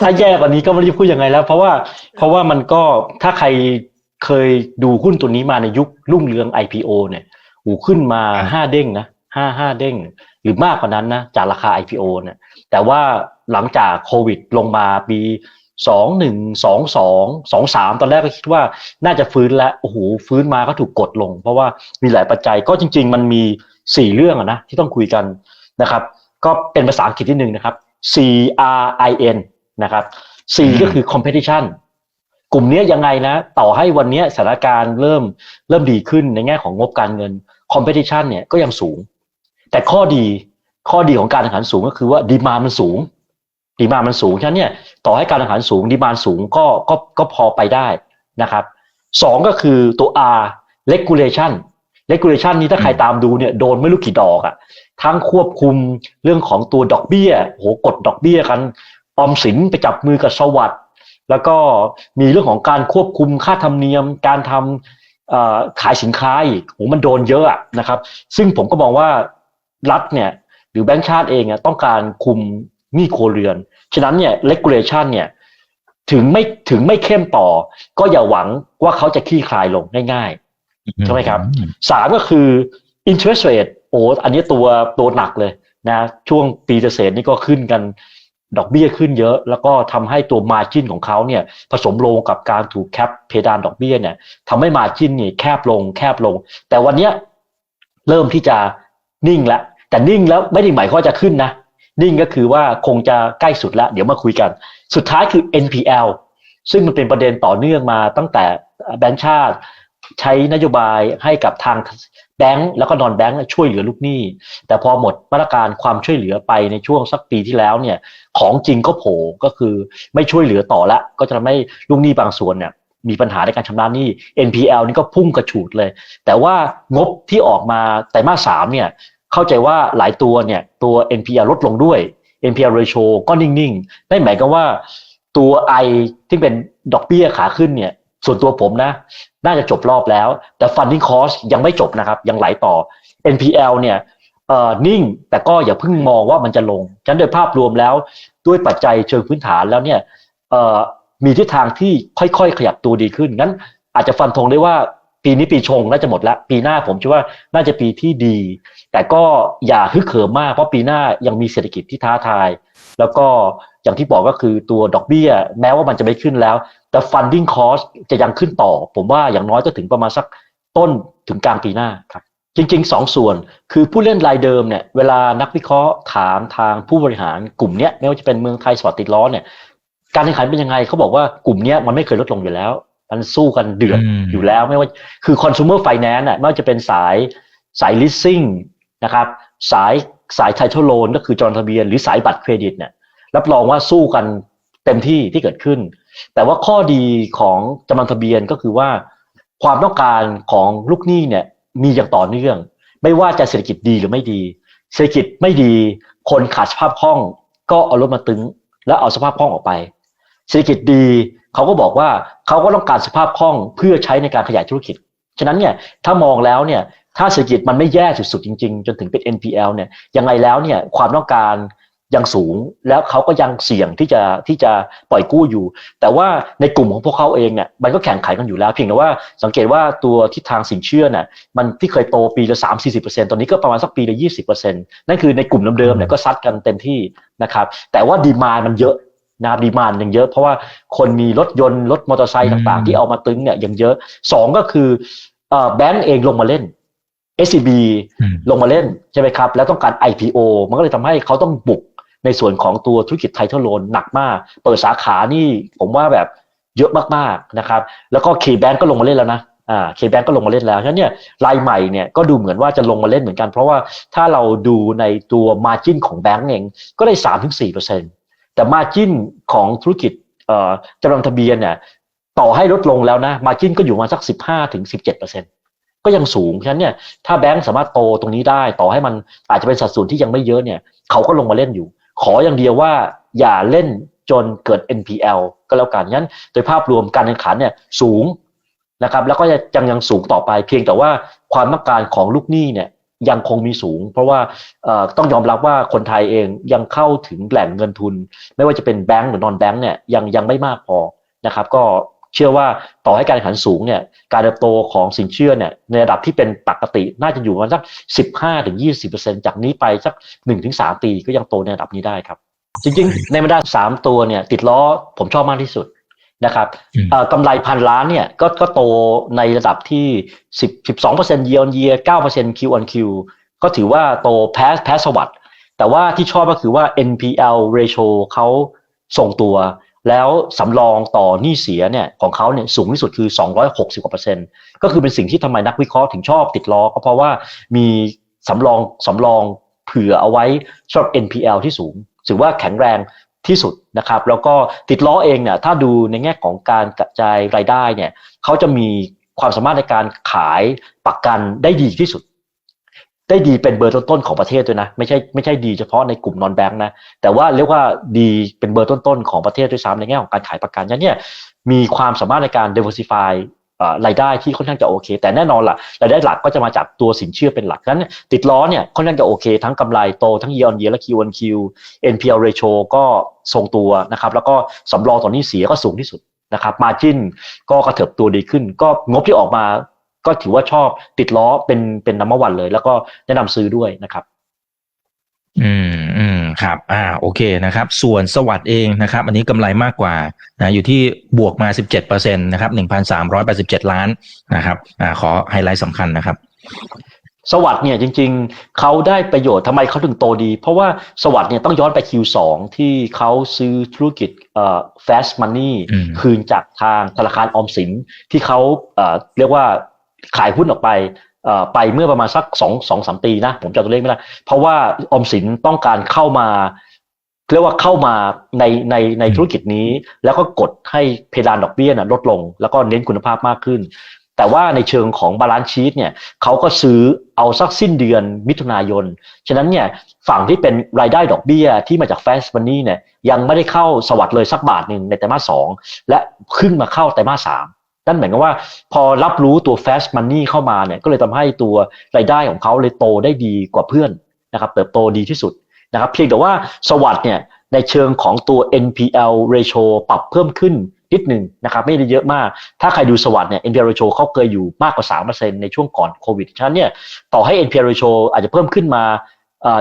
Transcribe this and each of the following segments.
ถ้าแย่กว่านี้ก็ไม่รู้จะพูดยังไงแล้ว เพราะว่าเพราะว่ามันก็ถ้าใครเคยดูหุ้นตัวนี้มาในยุครุ่งเรือง IPO เนี่ยหูขึ้นมาห้าเด้งนะห้าห้าเด้ง หรือมากกว่านั้นนะจากราคา IPO เนี่ยแต่ว่าหลังจากโควิดลงมาปีสองหนึ่งสองสองสองสามตอนแรกก็คิดว่าน่าจะฟื้นแล้วโอ้โหฟื้นมาก็ถูกกดลง เพราะว่ามีหลายปัจจัยก็จริง ๆ มันมีสี่เรื่องอะนะที่ต้องคุยกันนะครับ ก็เป็นภาษาอังกฤษที่หนึ่งนะครับ C R I N นะครับ C ก็คือ competition กลุ่มนี้ยังไงนะ ต่อให้วันนี้สถานการณ์เริ่มเริ่มดีขึ้นในแง่ของงบการเงิน competition เนี่ยก็ยังสูง แต่ข้อดีข้อดีของการแข่งขันสูงก็คือว่าดีมามันสูงดีมามันสูงฉะนั้นเนี่ยต่อให้การแข่งขันสูงดีมาสูงก็ก็ก็พอไปได้นะครับสองก็คือตัว R regulation regulation นี้ถ้าใครตามดูเนี่ยโดนไม่รู้กี่ดอกอะทั้งควบคุมเรื่องของตัวดอกเบี้ยโหกดดอกเบี้ยกัน ออมสินไปจับมือกับสวัสด์แล้วก็มีเรื่องของการควบคุมค่าธรรมเนียม การทำขายสินค้าอีกโหมันโดนเยอะนะครับ ซึ่งผมก็มองว่ารัฐเนี่ยหรือแบงก์ชาติเองต้องการคุมหนี้ครัวเรือน ฉะนั้นเนี่ย regulation เนี่ยถึงไม่ถึงไม่เข้มต่อ ก็อย่าหวังว่าเขาจะขี้คลายลงง่ายๆใช่ไหมครับสามก็คือ interest rate โอ้อันนี้ตัวตัวหนักเลยนะช่วงปีเกษตรนี่ก็ขึ้นกัน ดอกเบี้ยขึ้นเยอะ แล้วก็ทำให้ตัว margin ของเขาเนี่ยผสมลงกับการถูกแคปเพดานดอกเบี้ยเนี่ยทำให้ margin นี่แคบลงแคบลง แต่วันเนี้ยเริ่มที่จะนิ่งแล้วแต่นิ่งแล้วไม่ได้หมายความว่าจะขึ้นนะ นิ่งก็คือว่าคงจะใกล้สุดแล้ว เดี๋ยวมาคุยกัน สุดท้ายคือ NPL ซึ่งมันเป็นประเด็นต่อเนื่องมาตั้งแต่แบงก์ชาติ ใช้นโยบายให้กับทาง แบงก์แล้วก็นอนแบงก์ช่วยเหลือลูกหนี้ แต่พอหมดมาตรการความช่วยเหลือไปในช่วงสักปีที่แล้วเนี่ยของจริงก็โผล่ก็คือไม่ช่วยเหลือต่อละ ก็จะทำให้ลูกหนี้บางส่วนเนี่ยมีปัญหาในการชำระหนี้ NPL นี่ก็พุ่งกระฉูดเลย แต่ว่างบที่ออกมาไตรมาสสามเนี่ยเข้าใจว่าหลายตัวเนี่ยตัว NPL ลดลงด้วย NPL ratio ก็นิ่งๆได้หมายก็ว่าตัว I ที่เป็นดอกเบี้ยขาขึ้นเนี่ย ส่วนตัวผมนะ น่าจะจบรอบแล้ว แต่ funding cost ยังไม่จบนะครับ ยังไหลต่อ NPL เนี่ยนิ่งแต่ก็อย่าเพิ่งมองว่ามันจะลงฉะนั้นโดยภาพรวมแล้วด้วยปัจจัยเชิงพื้นฐานแล้วเนี่ยมีทิศทางที่ค่อยๆ ขยับตัวดีขึ้นงั้น อาจจะฟันธงได้ว่าปีนี้ปีชงน่าจะหมดแล้วปีหน้าผมคิดว่าน่าจะปีที่ดี แต่ก็อย่าฮึกเหิมมากเพราะปีหน้ายังมีเศรษฐกิจที่ท้าทาย แล้วก็อย่างที่บอกก็คือตัวดอกเบี้ย แม้ว่ามันจะไม่ขึ้นแล้ว แต่ funding cost จะยังขึ้นต่อ ผมว่าอย่างน้อยก็ถึงประมาณสักต้นถึงกลางปีหน้าครับ จริงๆสองส่วน คือผู้เล่นรายเดิมเนี่ยเวลานักวิเคราะห์ถามทางผู้บริหารกลุ่มเนี้ยไม่ว่าจะเป็นเมืองไทยสปอร์ตติดล้อเนี่ยการแข่งขันเป็นยังไงเขาบอกว่ากลุ่มเนี้ยมันไม่เคยลดลงอยู่แล้ว มันสู้กันเดือดอยู่แล้วไม่ว่าคือ consumer finance อะไม่ว่าจะเป็นสายสาย leasing นะครับสายสาย title loan ก็คือจองทะเบียนหรือสายบัตรเครดิตเนี่ยรับรองว่าสู้กันเต็มที่ที่เกิดขึ้น แต่ว่าข้อดีของจำนวนทะเบียนก็คือว่า ความต้องการของลูกหนี้เนี่ยมีอย่างต่อเนื่อง ไม่ว่าจะเศรษฐกิจดีหรือไม่ดี เศรษฐกิจไม่ดี คนขาดสภาพคล่อง ก็เอารถมาตึง แล้วเอาสภาพคล่องออกไป เศรษฐกิจดีเขาก็บอกว่าเขาก็ต้องการสภาพคล่องเพื่อใช้ในการขยายธุรกิจ ฉะนั้นเนี่ยถ้ามองแล้วเนี่ยถ้าเศรษฐกิจมันไม่แย่สุดๆจริง ๆ จนถึงเป็น NPL เนี่ยยังไงแล้วเนี่ยความต้องการ ยังสูงแล้วเขาก็ยังเสี่ยงที่จะที่จะปล่อยกู้อยู่ แต่ว่าในกลุ่มของพวกเขาเองเนี่ยมันก็แข่งขันกันอยู่แล้ว เพียงแต่ว่าสังเกตว่าตัวทิศทางสินเชื่อเนี่ยมันที่เคยโตปีละ3 40ตอนนี้ก็ประมาณสักปีละ20นั่นคือในกลุ่มเดิมๆเนี่ยก็ซัดกันเต็มที่นะครับแต่ว่าดีมานมันเยอะนะครับดีมานยังเยอะเพราะว่าคนมีรถยนต์รถมอเตอร์ไซค์ต่างๆ ที่เอามาตึงเนี่ยยังเยอะสองก็คือแบงก์เองลงมาเล่น SCB ลงมาเล่นใช่ไหมครับแล้วต้องการ IPO มันก็เลยทำให้เขาต้องบุก ในส่วนของตัวธุรกิจไทเทลโลนหนักมาก เปิดสาขานี่ผมว่าแบบเยอะมากๆนะครับ แล้วก็ K-Bank ก็ลงมาเล่นแล้วนะอ่า K-Bank ก็ลงมาเล่นแล้วฉะนั้นเนี่ยรายใหม่เนี่ยก็ดูเหมือนว่าจะลงมาเล่นเหมือนกัน เพราะว่าถ้าเราดูในตัว Margin ของแบงก์เองก็ได้สามถึงสี่เปอร์เซ็นตแต่ Margin ของธุรกิจเอ่อจำนวนทะเบียนเนี่ยต่อให้ลดลงแล้วนะ Margin ก็อยู่มาสักสิบห้าถึงสิบเจ็ดเปอร์เซ็นตก็ยังสูง ฉะนั้นเนี่ยถ้าแบงก์สามารถโตตรงนี้ได้ ต่อให้มันอาจจะเป็นสัดส่วนที่ยังไม่เยอะเนี่ย เขาก็ลงมาเล่นอยู่ ขออย่างเดียวว่าอย่าเล่นจนเกิด NPL ก็แล้วกันงั้นโดยภาพรวมการแข่งขันเนี่ยสูงนะครับแล้วก็ยังยังสูงต่อไปเพียงแต่ว่าความต้องการของลูกหนี้เนี่ยยังคงมีสูง เพราะว่าต้องยอมรับว่าคนไทยเองยังเข้าถึงแหล่งเงินทุน ไม่ว่าจะเป็นแบงก์หรือนอนแบงก์เนี่ยยังยังไม่มากพอนะครับ ก็ เชื่อว่าต่อให้การแข่งขันสูงเนี่ยการเติบโตของสินเชื่อเนี่ยในระดับที่เป็นปกติน่าจะอยู่ประมาณสัก 15ถึง20จากนี้ไปสัก1ถึง3ปีก็ยังโตในระดับนี้ได้ครับ จริงๆ ในบรรดา 3 ตัวเนี่ยติดล้อผมชอบมากที่สุดนะครับกำไรพันล้านเนี่ยก็ก็โตในระดับที่ 10 12% year on year 9% Q on Q ก็ถือว่าโตแพ้แพ้สวัสด์แต่ว่าที่ชอบก็คือว่า NPL ratio เขาส่งตัว แล้วสำรองต่อหนี้เสียเนี่ยของเขาเนี่ยสูงที่สุดคือ 260กว่าเปอร์เซ็นต์ก็คือเป็นสิ่งที่ทำไมนักวิเคราะห์ถึงชอบติดล้อก็เพราะว่ามีสำรองสำรองเผื่อเอาไว้สำหรับ NPL ที่สูงถือว่าแข็งแรงที่สุดนะครับ แล้วก็ติดล้อเองเนี่ยถ้าดูในแง่ของการกระจายรายได้เนี่ยเขาจะมีความสามารถในการขายประกันได้ดีที่สุด ได้ดีเป็นเบอร์ต้นๆของประเทศด้วยนะ ไม่ใช่ไม่ใช่ดีเฉพาะในกลุ่มนอนแบงค์นะ แต่ว่าเรียกว่าดีเป็นเบอร์ต้นๆของประเทศด้วยซ้ำในแง่ของการขายประกันเนี่ยมีความสามารถในการ diversify รายได้ที่ค่อนข้างจะโอเค แต่แน่นอนล่ะรายได้หลักก็จะมาจากตัวสินเชื่อเป็นหลักนั้น ติดล้อเนี่ยค่อนข้างจะโอเค ทั้งกำไรโตทั้ง year on year และ Q on Q NPL ratio ก็ทรงตัวนะครับ แล้วก็สำรองต่อนนี้เสียก็สูงที่สุดนะครับ margin ก็กระเถิบตัวดีขึ้น ก็งบที่ออกมา ก็ถือว่าชอบติดล้อเป็นเป็นนัมเบอร์วันเลย แล้วก็แนะนำซื้อด้วยนะครับอืมอืมครับ อ่า โอเคนะครับ ส่วนสวัสด์เองนะครับ อันนี้กำไรมากกว่านะอยู่ที่บวกมา 17%นะครับ 1,387 ล้านนะครับ อ่า ขอไฮไลท์สำคัญนะครับ สวัสด์เนี่ยจริง ๆ เขาได้ประโยชน์ทำไมเขาถึงโตดี เพราะว่าสวัสด์เนี่ยต้องย้อนไป Q2 ที่เขาซื้อธุรกิจเอ่อ fast money คืนจากทางธนาคารออมสินที่เขาเอ่อเรียกว่า ขายหุ้นออกไปไปเมื่อประมาณสักสองสองสามปีนะ ผมจำตัวเลขไม่ได้เพราะว่าอมสินต้องการเข้ามาเรียกว่าเข้ามาในในในธุรกิจนี้ แล้วก็กดให้เพดานดอกเบี้ยนะลดลง แล้วก็เน้นคุณภาพมากขึ้น แต่ว่าในเชิงของบาลานซ์ชีตเนี่ยเขาก็ซื้อเอาสักสิ้นเดือนมิถุนายน ฉะนั้นเนี่ยฝั่งที่เป็นรายได้ดอกเบี้ยที่มาจากแฟสมันนี่เนี่ยยังไม่ได้เข้าสวัสด์เลยสักบาทหนึ่งในไตรมาสสองและขึ้นมาเข้าไตรมาสสาม นั่นหมายความว่าพอรับรู้ตัว fast money เข้ามาเนี่ยก็เลยทำให้ตัวรายได้ของเขาเลยโตได้ดีกว่าเพื่อนนะครับเติบโตดีที่สุดนะครับเพียงแต่ว่าสวัสด์เนี่ยในเชิงของตัว NPL ratio ปรับเพิ่มขึ้นนิดหนึ่งนะครับไม่ได้เยอะมาก ถ้าใครดูสวัสด์เนี่ย NPL ratio เขาเคยอยู่มากกว่า3%ในช่วงก่อนโควิดฉะนั้นเนี่ยต่อให้ NPL ratio อาจจะเพิ่มขึ้นมา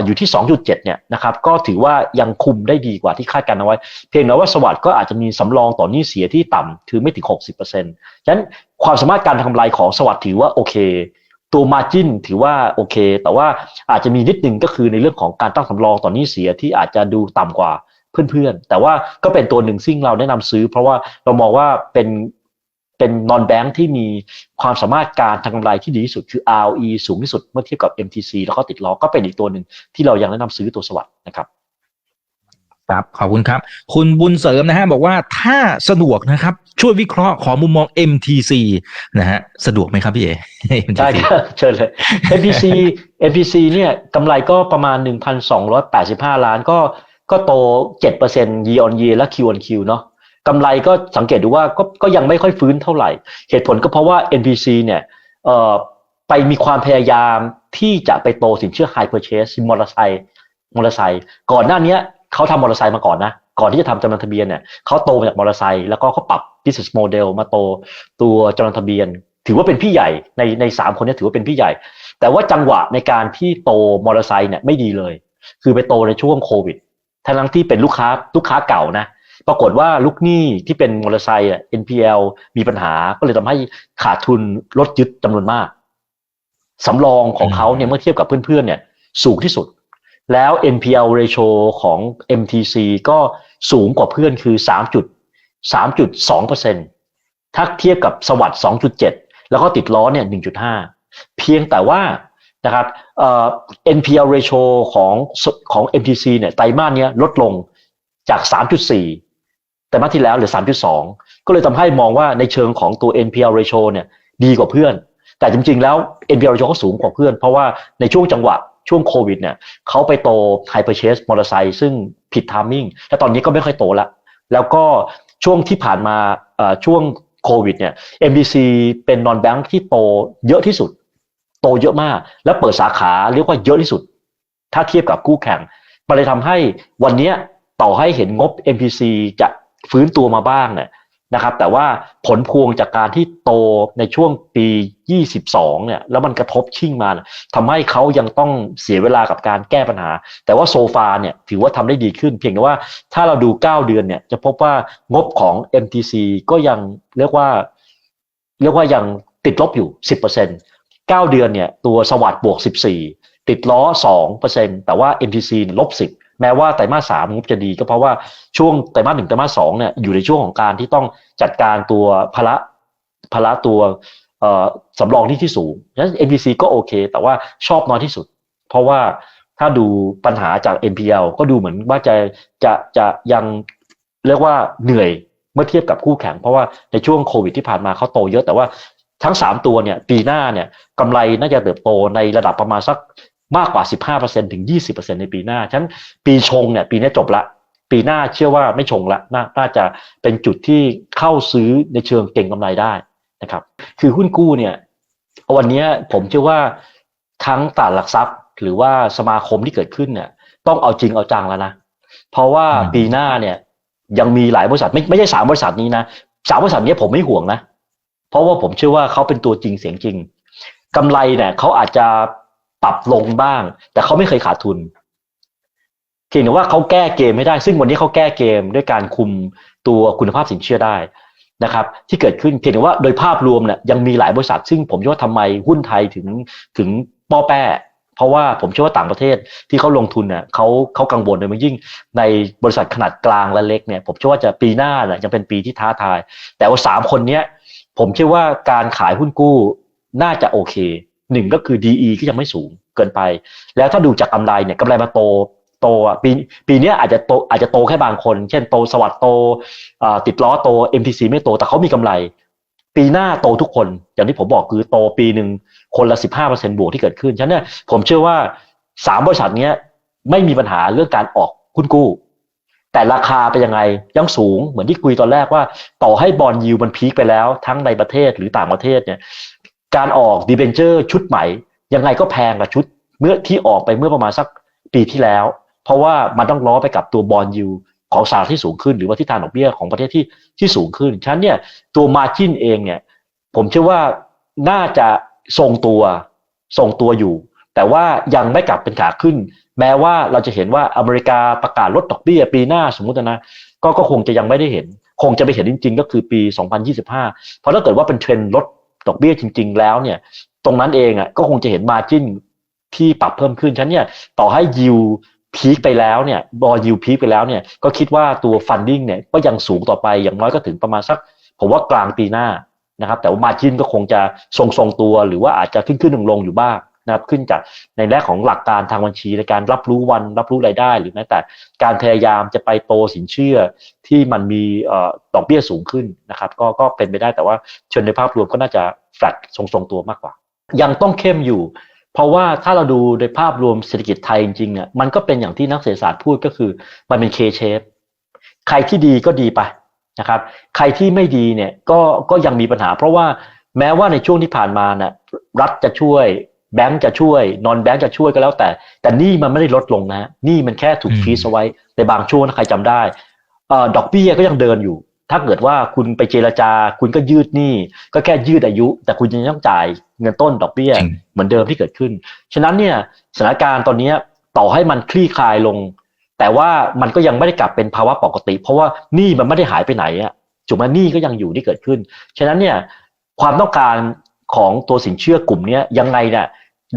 อยู่ที่ 2.7 เนี่ยนะครับก็ถือว่ายังคุมได้ดีกว่าที่คาดการเอาไว้ เพียงแต่ว่าสวัสด์ก็อาจจะมีสำรองต่อหนี้เสียที่ต่ำคือไม่ถึง 60%ฉะนั้นความสามารถการทำกำไรของสวัสด์ถือว่าโอเค ตัวมาจินถือว่าโอเค แต่ว่าอาจจะมีนิดนึงก็คือในเรื่องของการตั้งสำรองต่อหนี้เสียที่อาจจะดูต่ำกว่าเพื่อนๆ แต่ว่าก็เป็นตัวหนึ่งซึ่งเราแนะนำซื้อ เพราะว่าเรามองว่าเป็น เป็นนอนแบงค์ที่มีความสามารถการทางกำไรที่ดีที่สุดคือ ROE สูงที่สุดเมื่อเทียบกับ MTC แล้วก็ติดล้อก็เป็นอีกตัวหนึ่งที่เรายังแนะนำซื้อตัวสวัสด์นะครับครับขอบคุณครับ คุณบุญเสริมนะฮะบอกว่าถ้าสะดวกนะครับ ช่วยวิเคราะห์ขอมุมมอง MTC นะฮะสะดวกไหมครับพี่เอได้เชิญเลย MTC MTC เนี่ยกำไรก็ประมาณ 1,285 ล้านก็ก็โต 7% year on year และ Q on Q เนาะ กำไรก็สังเกตดูว่าก็ก็ยังไม่ค่อยฟื้นเท่าไหร่ เหตุผลก็เพราะว่า NPC เนี่ยเอ่อไปมีความพยายามที่จะไปโตสินเชื่อ High Purchase มอเตอร์ไซค์มอเตอร์ไซค์ก่อนหน้านี้เขาทำมอเตอร์ไซค์มาก่อนนะก่อนที่จะทำจำนวนทะเบียนเนี่ยเขาโตมาจากมอเตอร์ไซค์แล้วก็เขาปรับ business model มาโตตัวจำนวนทะเบียน ถือว่าเป็นพี่ใหญ่ในในสามคนนี้ถือว่าเป็นพี่ใหญ่ แต่ว่าจังหวะในการที่โตมอเตอร์ไซค์เนี่ยไม่ดีเลย คือไปโตในช่วงโควิดทั้งที่เป็นลูกค้าลูกค้าเก่านะ ปรากฏว่าลูกหนี้ที่เป็นมอเตอร์ไซค์ NPL มีปัญหาก็เลยทำให้ขาดทุนลดยึดจำนวนมากสำรองของเขาเนี่ยเมื่อเทียบกับเพื่อนๆเนี่ย สูงที่สุด แล้ว NPL ratio ของ MTC ก็สูงกว่าเพื่อนคือ 3.3.2%ถ้าเทียบกับสวัสด์2.7 แล้วก็ติดล้อเนี่ย 1.5 เพียงแต่ว่านะครับ NPL ratio ของของ MTC เนี่ยไตรมาสนี้ลดลงจาก 3.4 แต่มาที่แล้วเหลือ 3.2 ก็เลยทำให้มองว่าในเชิงของตัว NPL ratio เนี่ยดีกว่าเพื่อน แต่จริงๆแล้ว NPL ratio ก็สูงกว่าเพื่อน เพราะว่าในช่วงจังหวะช่วงโควิดเนี่ยเขาไปโต High Purchase มอเตอร์ไซค์ซึ่งผิดทามมิ่งและตอนนี้ก็ไม่ค่อยโตล้วแล้วก็ช่วงที่ผ่านมาช่วงโควิดเนี่ย MDC เป็นนอนแบงค์ที่โตเยอะที่สุด โตเยอะมาก และเปิดสาขาเรียกว่าเยอะที่สุด ถ้าเทียบกับคู่แข่งมันเลยทำให้วันนี้ต่อให้เห็นงบ MPC จะ ฟื้นตัวมาบ้างเนี่ยนะครับแต่ว่าผลพวงจากการที่โตในช่วงปี 22 เนี่ยแล้วมันกระทบชิ่งมาทำให้เขายังต้องเสียเวลากับการแก้ปัญหา แต่ว่าโซฟาเนี่ยถือว่าทำได้ดีขึ้น เพียงแต่ว่าถ้าเราดู 9 เดือนเนี่ยจะพบว่างบของ MTC ก็ยังเรียกว่า เรียกว่ายังติดลบอยู่ 10% 9 เดือนเนี่ยตัวสวัสด์บวก 14 ติดล้อ 2%แต่ว่า MTC ลบ 10 แม้ว่าไตรมาสสามงบจะดีก็เพราะว่าช่วงไตรมาสหนึ่งไตรมาสสองเนี่ยอยู่ในช่วงของการที่ต้องจัดการตัวภาระภาระตัวสำรองที่ที่สูงฉะนั้น MPC ก็โอเค แต่ว่าชอบน้อยที่สุด เพราะว่าถ้าดูปัญหาจาก NPL ก็ดูเหมือนว่าจะจะจะยังเรียกว่าเหนื่อยเมื่อเทียบกับคู่แข่ง เพราะว่าในช่วงโควิดที่ผ่านมาเขาโตเยอะแต่ว่าทั้ง 3 ตัวเนี่ยปีหน้าเนี่ยกำไรน่าจะเติบโตในระดับประมาณสัก มากกว่า 15%ถึง 20%ในปีหน้า ฉะนั้นปีชงเนี่ยปีนี้จบละ ปีหน้าเชื่อว่าไม่ชงละนาน่าจะเป็นจุดที่เข้าซื้อในเชิงเก่งกำไรได้นะครับ คือหุ้นกู้เนี่ยวันนี้ผมเชื่อว่าทั้งตลาดหลักทรัพย์ หรือว่าสมาคมที่เกิดขึ้นเนี่ยต้องเอาจริงเอาจังแล้วนะ เพราะว่าอืมปีหน้าเนี่ยยังมีหลายบริษัทไม่ไม่ใช่สามบริษัทนี้นะสามบริษัทนี้ผมไม่ห่วงนะ เพราะว่าผมเชื่อว่าเขาเป็นตัวจริงเสียงจริงกำไรเนี่ยเขาอาจจะ ปรับลงบ้าง แต่เขาไม่เคยขาดทุนเพียงแต่ว่าเขาแก้เกมไม่ได้ ซึ่งวันนี้เขาแก้เกมด้วยการคุมตัวคุณภาพสินเชื่อได้นะครับที่เกิดขึ้นเพียงแต่ว่าโดยภาพรวมเนี่ยยังมีหลายบริษัท ซึ่งผมเชื่อว่าทำไมหุ้นไทยถึงถึงป้อแป้เพราะว่าผมเชื่อว่าต่างประเทศที่เขาลงทุนเนี่ยเขาเขากังวลโดยเฉพาะยิ่งในบริษัทขนาดกลางและเล็กเนี่ยผมเชื่อว่าจะปีหน้าเนี่ยยังเป็นปีที่ท้าทาย แต่ว่าสามคนเนี้ยผมเชื่อว่าการขายหุ้นกู้น่าจะโอเค หนึ่งก็คือ DE ก็ยังไม่สูงเกินไป แล้วถ้าดูจากกำไรเนี่ยกำไรมาโตโตอะปีปีนี้อาจจะโตอาจจะโตแค่บางคน เช่นโตสวัสด์โตติดล้อโต MTC ไม่โตแต่เขามีกำไร ปีหน้าโตทุกคน อย่างที่ผมบอกคือโตปีหนึ่งคนละ 15%บวกที่เกิดขึ้นฉะนั้นผมเชื่อว่าสามบริษัทเนี้ยไม่มีปัญหาเรื่องการออกหุ้นกู้ แต่ราคาเป็นยังไงยังสูงเหมือนที่คุยตอนแรกว่า ต่อให้บอลยูมันพีคไปแล้ว ทั้งในประเทศหรือต่างประเทศเนี่ย การออกดีเบนเจอร์ชุดใหม่ ยังไงก็แพงกว่าชุดเมื่อที่ออกไปเมื่อประมาณสักปีที่แล้ว เพราะว่ามันต้องล้อไปกับตัวบอลยูของสหรัฐที่สูงขึ้น หรือว่าที่ทางดอกเบี้ยของประเทศที่ที่สูงขึ้นฉะนั้นเนี่ยตัวมาจินเองเนี่ยผมเชื่อว่าน่าจะทรงตัวทรงตัวอยู่ แต่ว่ายังไม่กลับเป็นขาขึ้น แม้ว่าเราจะเห็นว่าอเมริกาประกาศลดดอกเบี้ยปีหน้าสมมตินะก็ก็คงจะยังไม่ได้เห็น คงจะไปเห็นจริง ๆ ก็คือปี 2025 เพราะถ้าเกิดว่าเป็นเทรนด์ลด ดอกเบี้ยจริง ๆ แล้วเนี่ย ตรงนั้นเองอะก็คงจะเห็นมาจิ้นที่ปรับเพิ่มขึ้นฉันเนี่ยต่อให้ยิวพีคไปแล้วเนี่ยบอยิวพีคไปแล้วเนี่ยก็คิดว่าตัวฟันดิ้งเนี่ยก็ยังสูงต่อไปอย่างน้อยก็ถึงประมาณสัก ผมว่ากลางปีหน้านะครับแต่ว่ามาจินก็คงจะทรงทรงๆตัวหรือว่าอาจจะขึ้นขึ้นลงลงอยู่บ้าง นะครับขึ้นจากในแรกของหลักการทางบัญชีในการรับรู้วันรับรู้รายได้ หรือแม้แต่การพยายามจะไปโตสินเชื่อที่มันมีดอกเบี้ยสูงขึ้นนะครับก็ก็เป็นไปได้แต่ว่าเชิญในภาพรวมก็น่าจะแฟลตทรงทรงๆตัวมากกว่า ยังต้องเข้มอยู่ เพราะว่าถ้าเราดูในภาพรวมเศรษฐกิจไทยจริงๆเนี่ยมันก็เป็นอย่างที่นักเศรษฐศาสตร์พูดก็คือมันเป็น K shape ใครที่ดีก็ดีไปนะครับใครที่ไม่ดีเนี่ยก็ก็ยังมีปัญหา เพราะว่าแม้ว่าในช่วงที่ผ่านมาน่ะรัฐจะช่วย แบงก์จะช่วย นอนแบงก์จะช่วยก็แล้วแต่ แต่หนี่มันไม่ได้ลดลงนะหนี่มันแค่ถูกอืมฟรีซเอาไว้ในบางช่วงถ้าใครจำได้เอ่อดอกเบี้ยก็ยังเดินอยู่ ถ้าเกิดว่าคุณไปเจรจา คุณก็ยืดหนี้ก็แค่ยืดอายุ แต่คุณยังต้องจ่ายเงินต้นดอกเบี้ยจริงเหมือนเดิมที่เกิดขึ้น ฉะนั้นเนี่ยสถานการณ์ตอนนี้ต่อให้มันคลี่คลายลง แต่ว่ามันก็ยังไม่ได้กลับเป็นภาวะปกติ เพราะว่าหนี้มันไม่ได้หายไปไหนอะจุดมาหนี้ก็ยังอยู่ที่เกิดขึ้น ฉะนั้นเนี่ยความต้องการของตัวสินเชื่อกลุ่มเนี้ยยังไงเนี่ย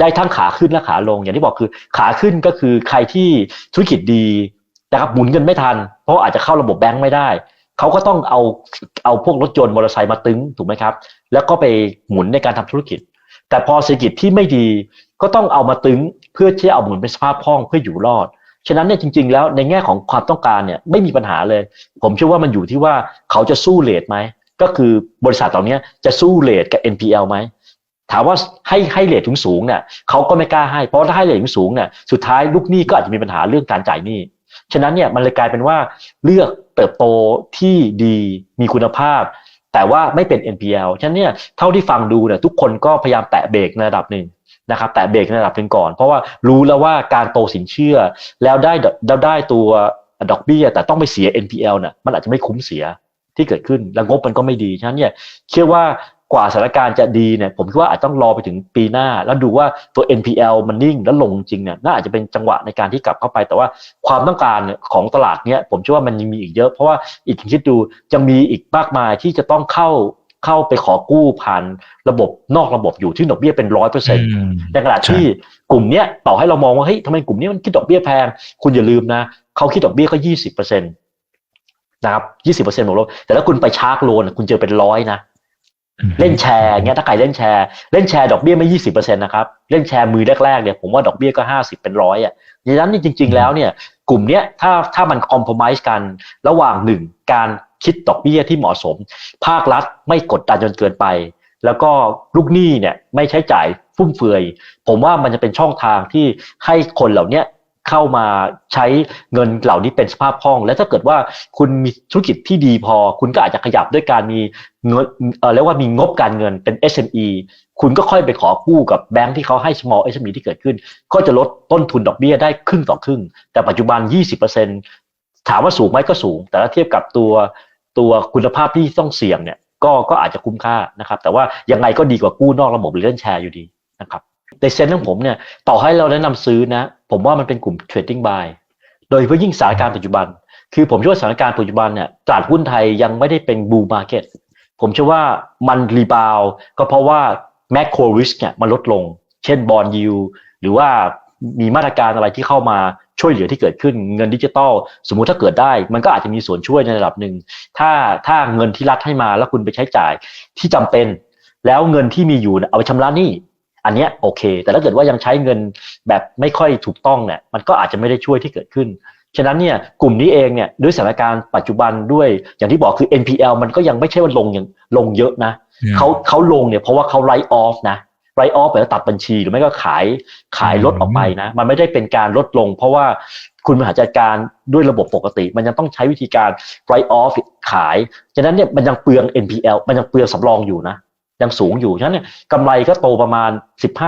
ได้ทั้งขาขึ้นและขาลง อย่างที่บอกคือขาขึ้นก็คือใครที่ธุรกิจดีนะครับหมุนเงินไม่ทัน เพราะอาจจะเข้าระบบแบงค์ไม่ได้เขาก็ต้องเอาเอาพวกรถยนต์มอเตอร์ไซค์มาตึงถูกไหมครับ แล้วก็ไปหมุนในการทำธุรกิจ แต่พอเศรษฐกิจที่ไม่ดีก็ต้องเอามาตึงเพื่อที่จะเอาหมุนเป็นสภาพคล่องเพื่ออยู่รอดฉะนั้นเนี่ยจริง ๆ แล้วในแง่ของความต้องการเนี่ยไม่มีปัญหาเลย ผมเชื่อว่ามันอยู่ที่ว่าเขาจะสู้เลทไหมก็คือบริษัทเหล่านี้จะสู้เลทกับ NPL ไหม ถามว่าให้ให้เลทถึงสูงเนี่ยเขาก็ไม่กล้าให้เพราะถ้าให้เลทถึงสูงเนี่ยสุดท้ายลูกหนี้ก็อาจจะมีปัญหาเรื่องการจ่ายหนี้ฉะนั้นเนี่ยมันเลยกลายเป็นว่าเลือกเติบโตที่ดีมีคุณภาพ แต่ว่าไม่เป็น NPL ฉะนั้นเนี่ยเท่าที่ฟังดูเนี่ยทุกคนก็พยายามแตะเบรกในระดับหนึ่งนะครับแต่เบรกในระดับหนึ่งก่อน เพราะว่ารู้แล้วว่าการโตสินเชื่อ แล้วได้แล้วได้ตัวดอกเบี้ย แต่ต้องไปเสีย NPL เนี่ยมันอาจจะไม่คุ้มเสียที่เกิดขึ้น แล้วงบมันก็ไม่ดี ฉะนั้นเนี่ยเชื่อว่า กว่าสถานการณ์จะดีเนี่ยผมคิดว่าอาจต้องรอไปถึงปีหน้า แล้วดูว่าตัว NPL มันนิ่งแล้วลงจริงเนี่ยน่าจะเป็นจังหวะในการที่กลับเข้าไป แต่ว่าความต้องการของตลาดเนี่ยผมเชื่อว่ามันยังมีอีกเยอะ เพราะว่าอีกคิดดูจะมีอีกมากมายที่จะต้องเข้าเข้าไปขอกู้ผ่านระบบนอกระบบอยู่ที่ดอกเบี้ยเป็นร้อยเปอร์เซ็นต์ในขณะที่กลุ่มเนี้ยต่อให้เรามองว่าเฮ้ยทำไมกลุ่มนี้มันคิดดอกเบี้ยแพง คุณอย่าลืมนะเขาคิดดอกเบี้ยก็ยี่สิบเปอร์เซ็นต์นะครับยี่สิบเปอร์เซ็นต์บอกลบแต่ถ้าคุณไปชาร์กโลนคุณเจอเป็นร้อยนะ เล่นแชร์เงี้ยถ้าใครเล่นแชร์เล่นแชร์ดอกเบี้ยไม่ยี่สิบเปอร์เซ็นต์นะครับเล่นแชร์มือแรกๆเนี่ยผมว่าดอกเบี้ยก็ห้าสิบเป็นร้อยอะดังนั้นจริง ๆแล้วเนี่ยกลุ่มเนี้ยถ้าถ้ามันคอมเพลมไพร์กันระหว่างหนึ่งการคิดดอกเบี้ยที่เหมาะสม ภาครัฐไม่กดดันจนเกินไป แล้วก็ลูกหนี้เนี่ยไม่ใช้จ่ายฟุ่มเฟือย ผมว่ามันจะเป็นช่องทางที่ให้คนเหล่านี้ เข้ามาใช้เงินเหล่านี้เป็นสภาพคล่อง และถ้าเกิดว่าคุณมีธุรกิจที่ดีพอ คุณก็อาจจะขยับด้วยการมีเงินเออเรียกว่ามีงบการเงินเป็น SME คุณก็ค่อยไปขอกู้กับแบงค์ที่เขาให้ small SME ที่เกิดขึ้น ก็จะลดต้นทุนดอกเบี้ยได้ครึ่งต่อครึ่ง แต่ปัจจุบัน 20%ถามว่าสูงไหมก็สูง แต่ถ้าเทียบกับตัวตัวคุณภาพที่ต้องเสี่ยงเนี่ยก็ก็อาจจะคุ้มค่านะครับ แต่ว่ายังไงก็ดีกว่ากู้นอกระบบหรือเล่นแชร์อยู่ดีนะครับ ในเซนส์ของผมเนี่ยต่อให้เราแนะนำซื้อนะ ผมว่ามันเป็นกลุ่ม trading buy โดยเฉพาะยิ่งสถานการณ์ปัจจุบัน คือผมเชื่อว่าสถานการณ์ปัจจุบันเนี่ยตลาดหุ้นไทยยังไม่ได้เป็นบูมมาร์เก็ตผมเชื่อว่ามันรีบาวก็เพราะว่าแม c โครริสเนี่ยมันลดลง เช่นบอลยูหรือว่ามีมาตรการอะไรที่เข้ามาช่วยเหลือที่เกิดขึ้นเงินดิจิตอลสมมุติถ้าเกิดได้ มันก็อาจจะมีส่วนช่วยในระดับหนึ่งถ้าถ้าเงินที่รัฐให้มาแล้วคุณไปใช้จ่ายที่จำเป็น แล้วเงินที่มีอยู่เอาไปชำระหนี้ อันเนี้ยโอเค แต่ถ้าเกิดว่ายังใช้เงินแบบไม่ค่อยถูกต้องเนี่ยมันก็อาจจะไม่ได้ช่วยที่เกิดขึ้นฉะนั้นเนี่ยกลุ่มนี้เองเนี่ยด้วยสถานการณ์ปัจจุบันด้วยอย่างที่บอกคือ NPL มันก็ยังไม่ใช่ว่าลงอย่างลงเยอะนะเขาเขาลงเนี่ยเพราะว่าเขาไลท์ออฟนะไรออฟไปแล้วตัดบัญชีหรือไม่ก็ขายขายลดออกไปนะมันไม่ได้เป็นการลดลง เพราะว่าคุณบริหารจัดการด้วยระบบปกติ มันยังต้องใช้วิธีการไรออฟขาย ฉะนั้นเนี่ยมันยังเปลือง NPL มันยังเปลืองสำรองอยู่นะ ยังสูงอยู่ ฉะนั้นเนี่ยกำไรก็โตประมาณ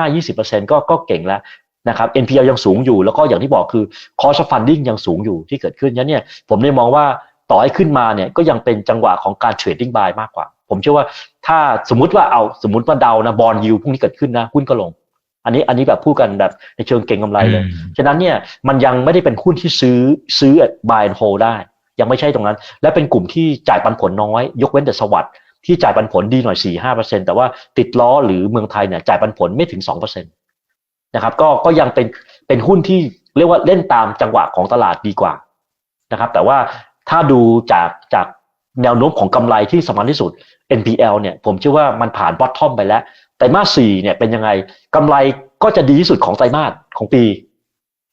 15-20%ก็ก็เก่งแล้วนะครับ NPL ยังสูงอยู่ แล้วก็อย่างที่บอกคือ cost of funding ยังสูงอยู่ที่เกิดขึ้นฉะนั้นเนี่ยผมได้มองว่าต่อให้ขึ้นมาเนี่ยก็ยังเป็นจังหวะของการ trading buy มากกว่า ผมเชื่อว่าถ้าสมมติว่าเอาสมมติว่าเดานะบอลยูพรุ่งนี้เกิดขึ้นนะหุ้นก็ลง อันนี้อันนี้แบบพูดกันแบบในเชิงเก่งกำไรเลย ฉะนั้นเนี่ยมันยังไม่ได้เป็นหุ้นที่ซื้อซื้อ buy and hold ได้ ยังไม่ใช่ตรงนั้น และเป็นกลุ่มที่จ่ายปันผลน้อย ยกเว้นแต่สวัสด์ ที่จ่ายปันผลดีหน่อย4ี่ห้าเปอร์เซ็นแต่ว่าติดล้อหรือเมืองไทยเนี่ยจ่ายปันผลไม่ถึงสองเปอร์เซ็นตนะครับก็ก็ยังเป็นเป็นหุ้นที่เรียกว่าเล่นตามจังหวะของตลาดดีกว่านะครับ แต่ว่าถ้าดูจากจากแนวโน้มของกำไรที่สำคัญที่สุด NPL เนี่ยผมเชื่อว่ามันผ่านบอททอมไปแล้วไตรมาสสี่เนี่ยเป็นยังไงกำไรก็จะดีที่สุดของไตรมาสของปี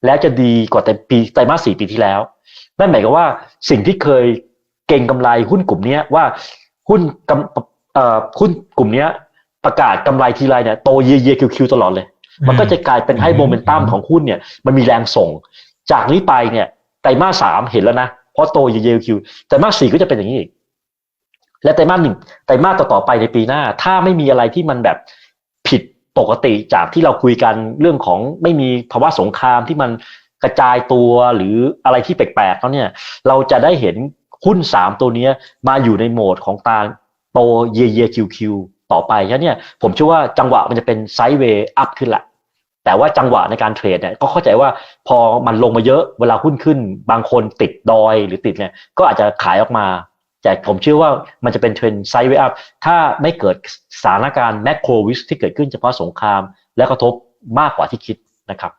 แล้วจะดีกว่าแต่ปีไตรมาสสี่ปีที่แล้ว นั่นหมายความว่าสิ่งที่เคยเก่งกำไรหุ้นกลุ่มนี้ว่า หุ้นกำเอ่อหุ้นกลุ่มนี้ประกาศกำไรทีไรเนี่ยโตเยเยคิวคิวตลอดเลย มันก็จะกลายเป็นให้โมเมนตัมของหุ้นเนี่ยมันมีแรงส่ง จากนี้ไปเนี่ยไตรมาสสามเห็นแล้วนะเพราะโตเยเยคิวไตรมาสสี่ก็จะเป็นอย่างนี้อีกและไตรมาสหนึ่งไตรมาสต่อๆไปในปีหน้า ถ้าไม่มีอะไรที่มันแบบผิดปกติจากที่เราคุยกันเรื่องของไม่มีภาวะสงครามที่มันกระจายตัวหรืออะไรที่แปลกๆแล้วเนี่ย เราจะได้เห็น หุ้นสามตัวนี้มาอยู่ในโหมดของกาโตเยเยคิวคิวต่อไปฉะนั้นเนี่ยผมเชื่อว่าจังหวะมันจะเป็นไซด์เวย์อัพขึ้นละแต่ว่าจังหวะในการเทรดเนี่ยก็เข้าใจว่าพอมันลงมาเยอะเวลาหุ้นขึ้น บางคนติดดอยหรือติดเนี่ยก็อาจจะขายออกมา แต่ผมเชื่อว่ามันจะเป็นเทรนด์ไซด์เวย์อัพถ้าไม่เกิดสถานการณ์แมคโครวิสที่เกิดขึ้นเฉพาะสงคราม และกระทบมากกว่าที่คิดนะครับ